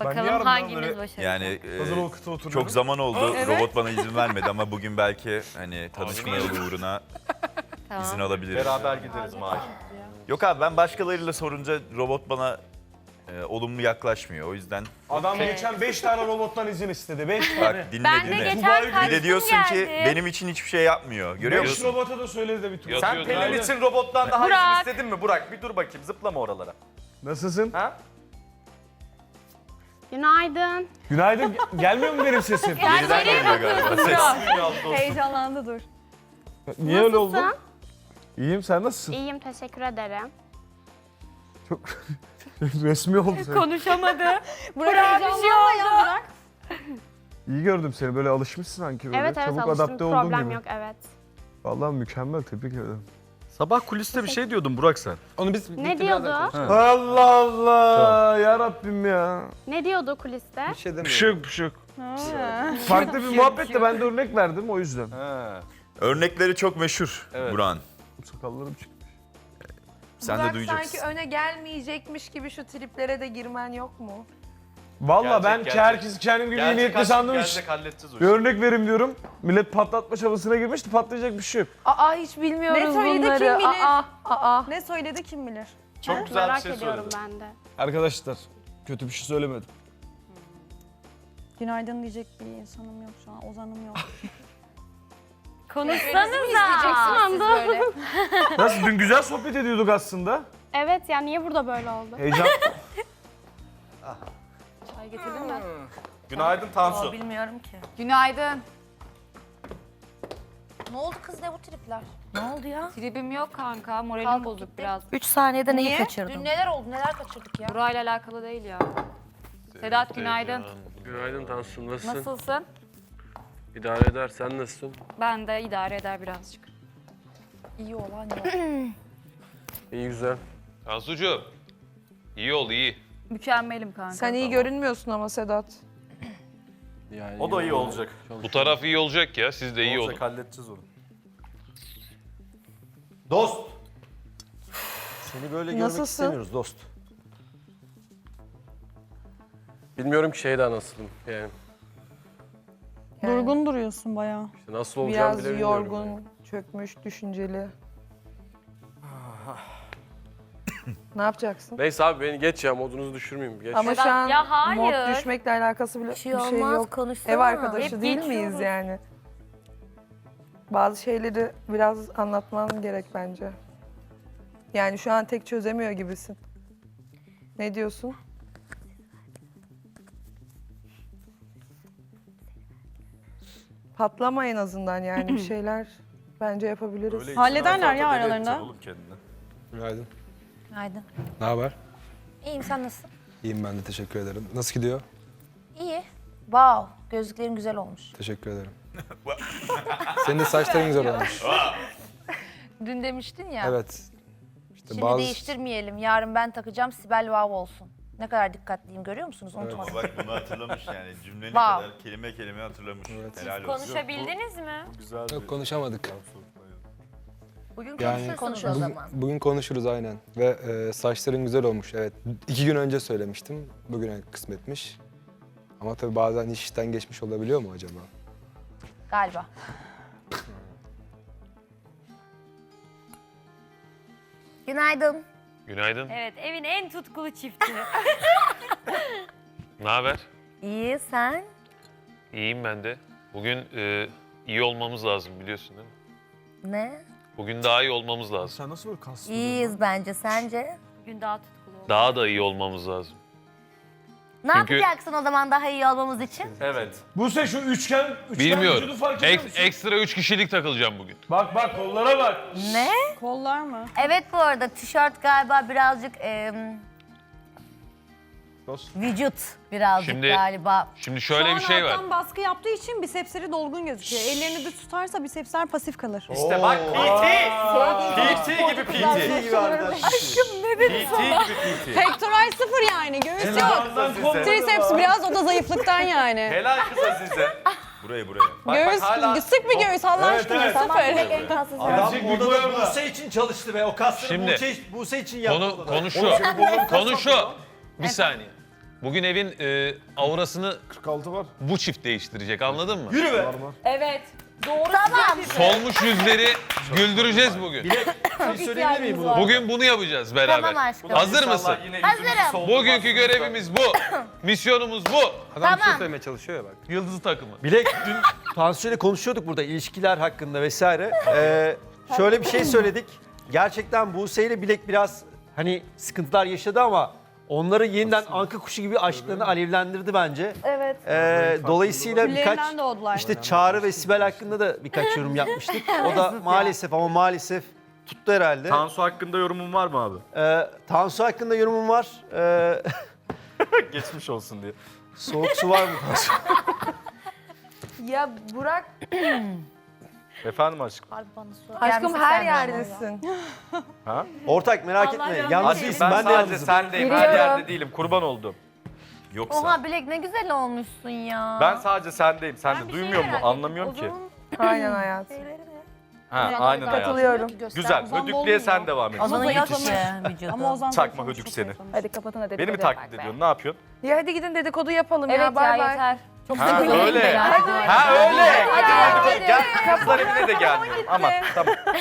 Bakalım yarın hangimiz böyle- başaracak. Yani e, Hazır ol oturuyorum. çok zaman oldu. Evet. Robot bana izin vermedi ama bugün belki hani tanışma yolu uğruna Tamam. izin alabiliriz. Beraber gideriz Mahir. Yok abi ben başkalarıyla sorunca robot bana e, olumlu yaklaşmıyor. O yüzden Adam geçen 5 tane robottan izin istedi. 5 tane. bak dinle Ben de dinle. geçen Bir de diyorsun geldi. ki benim için hiçbir şey yapmıyor. Görüyor 5 musun? robota da söyledi de bir tur. Sen. Pelin için robottan daha Burak. izin istedin mi Burak? Bir dur bakayım zıplama oralara. Nasılsın? Ha? Günaydın. Günaydın. Ge- Gelmiyor mu benim sesim? Geriden geliyor galiba ses. Heyecanlandı dur. Niye öyle oldu? Nasılsın? İyiyim sen nasılsın? İyiyim teşekkür ederim. Çok resmi oldu senin. Konuşamadı. Burak bir şey oldu. İyi gördüm seni böyle alışmışsın sanki böyle. Evet evet Çabuk alıştım adapte problem gibi. yok evet. Vallahi mükemmel tebrik ederim. Sabah kuliste bir şey diyordun Burak sen. Onu biz Ne diyordu? Allah Allah ya Rabbim ya. Ne diyordu kuliste? bir şey demiyorum. Pışık pışık. Farklı bir muhabbet de ben de örnek verdim o yüzden. Ha. Örnekleri çok meşhur Evet. Buran. Sakallarım çıktı. Sen Burak de duyacaksın. sanki öne gelmeyecekmiş gibi şu triplere de girmen yok mu? Valla ben Gelecek, herkes kendim gibi iyi Gelecek niyetli. Gelecek halledeceğiz o Bir örnek vereyim diyorum. Millet patlatma çabasına girmişti patlayacak bir şey yok. Aa hiç bilmiyoruz Ne söyledi, bunları. kim bilir? Aa, aa. Ne söyledi kim bilir? Çok güzel bir Merak şey ediyorum ben de. Arkadaşlar kötü bir şey söylemedim. Günaydın diyecek bir insanım yok şu an. Ozanım yok. Konuşsanıza. Nasıl dün güzel sohbet ediyorduk aslında. Evet ya niye burada böyle oldu? Heyecan. Çay getirdin mi? Günaydın Tansu. bilmiyorum ki. Günaydın. Ne oldu kız ne bu tripler? Ne oldu ya? Tribim yok kanka. Moralim Kalk bozuk gitti. biraz. 3 saniyede neyi Niye? kaçırdın? Dün neler oldu neler kaçırdık ya? Burayla alakalı değil ya. Sedat günaydın. Günaydın Tansu, nasılsın? Nasılsın? İdare eder, sen nasılsın? Ben de idare eder birazcık. İyi olan yok. İyi güzel. Tansucuğum. iyi ol iyi. Mükemmelim kanka. Sen iyi görünmüyorsun ama Sedat. Yani O da iyi olacak. Bu taraf iyi olacak ya. Siz de iyi olun. olacak halledeceğiz onu. Dost. Seni böyle görmek Nasılsın? istemiyoruz dost. Bilmiyorum ki şeyden nasılım yani. Durgun duruyorsun bayağı. İşte nasıl olacağımı Biraz bile bilmiyorum. yorgun, yani. çökmüş, düşünceli. Ne yapacaksın? Neyse abi beni geç ya, modunuzu düşürmeyeyim. Geç. Ama şu an ya hayır. mod düşmekle alakası bile bir şey, yok. konuşsana. Ev arkadaşı Hep değil miyiz geçiyoruz. yani? Bazı şeyleri biraz anlatman gerek bence. Yani şu an tek çözemiyor gibisin. Ne diyorsun? Patlama en azından yani bir şeyler bence yapabiliriz. Hallederler ya aralarında. Günaydın. Günaydın. Ne haber? İyiyim sen nasılsın? İyiyim ben de teşekkür ederim. Nasıl gidiyor? İyi. Wow gözlüklerin güzel olmuş. Teşekkür ederim. Senin de saçların güzel olmuş. Dün demiştin ya. Evet. İşte Şimdi bazı değiştirmeyelim. Yarın ben takacağım Sibel wow olsun. Ne kadar dikkatliyim görüyor musunuz? Unutmadım. Bak bunu hatırlamış yani cümleni Wow. kadar kelime kelime hatırlamış. Evet. Helal olsun. Konuşabildiniz mi? Güzel Yok konuşamadık. Bugün Yani konuşursunuz o bugün, zaman. bugün konuşuruz aynen. Ve e, saçların güzel olmuş. Evet. iki gün önce söylemiştim. Bugüne kısmetmiş. Ama tabii bazen işten geçmiş olabiliyor mu acaba? Galiba. Günaydın. Günaydın. Evet evin en tutkulu çifti. Ne haber? İyi sen? İyiyim ben de. Bugün e, iyi olmamız lazım biliyorsun değil mi? Ne? Bugün daha iyi olmamız lazım. Sen nasıl böyle kaslı? İyiyiz bence. Sence? Bugün daha tutkulu oldu. Daha da iyi olmamız lazım. Ne Çünkü- yapacaksın o zaman daha iyi olmamız için? Evet. Buse şu üçgen, üçgen Bilmiyorum. vücudu fark ediyor Ek- musun? ekstra üç kişilik takılacağım bugün. Bak bak kollara bak. Ne? Kollar mı? Evet bu arada tişört galiba birazcık em, Dost. vücut birazcık Şimdi- galiba. Şimdi şöyle bir şey var. alttan baskı yaptığı için bisepsleri dolgun gözüküyor. Ellerini düz tutarsa bisepsler pasif kalır. İşte bak PT. PT gibi PT. gibi arkadaş. PT gibi PT. Pektoral sıfır yani. Göğüs yok. Triceps biraz o da zayıflıktan yani. Helal kız Azize. Buraya buraya. Bak, göğüs, bak, hala- sık bir göğüs Allah Evet, aşkına evet. sıfır. Gerçek bir boy orada. Buse için çalıştı be. O kasları Şimdi- Buse, Buse için Konu, konu şu. konu şu. Bir saniye. Bugün evin e, aurasını 46 var. bu çift değiştirecek anladın mı? Yürü be. Var var. Evet. Doğru. Tamam. Solmuş yüzleri güldüreceğiz bugün. Bir şey söyleyebilir miyim bunu? Bugün bunu yapacağız beraber. Tamam aşkım. Hazır mısın? Hazırım. Bugünkü görevimiz bu. Misyonumuz bu. Adam bir şey Tamam. söylemeye çalışıyor ya bak. Yıldız takımı. Bilek dün Tansu'yla konuşuyorduk burada ilişkiler hakkında vesaire. Ee, şöyle bir şey söyledik. Gerçekten Buse ile Bilek biraz hani sıkıntılar yaşadı ama onları yeniden anka kuşu gibi aşklarını alevlendirdi bence. Evet. Ee, dolayısıyla birkaç Küllerinden doğdular. işte Çağrı ve Sibel hakkında da birkaç yorum yapmıştık. O da maalesef ama maalesef tuttu herhalde. Tansu hakkında yorumun var mı abi? Ee, Tansu hakkında yorumum var. Ee, Geçmiş olsun diye. soğuk su var mı Tansu? Ya Burak Efendim aşkım. Harbi bana aşkım her yerdesin. Ortak merak Allah etme. rahmet Yalnız eylesin. değilsin. Ben, de yalnızım. sendeyim. her yerde değilim. Kurban oldum. Yoksa. Oha Bilek ne güzel olmuşsun ya. Ben sadece sendeyim. Sen Ben de şey duymuyor musun? Anlamıyorum ki. Aynen hayatım. Ha, aynen hayatım. Katılıyorum. Güzel. Hödüklüye sen devam et. Ozan'ın vücudu. Ama Ozan Çakma hödük seni. Hadi kapatın hadi. Beni mi taklit ediyorsun? Ne yapıyorsun? Ya hadi gidin dedikodu yapalım Evet ya. ya, Bay bay. yeter. Çok Ha, öyle. Ha öyle. Hadi hadi. Gel kızlar evine de gelmiyorum. Ama tamam.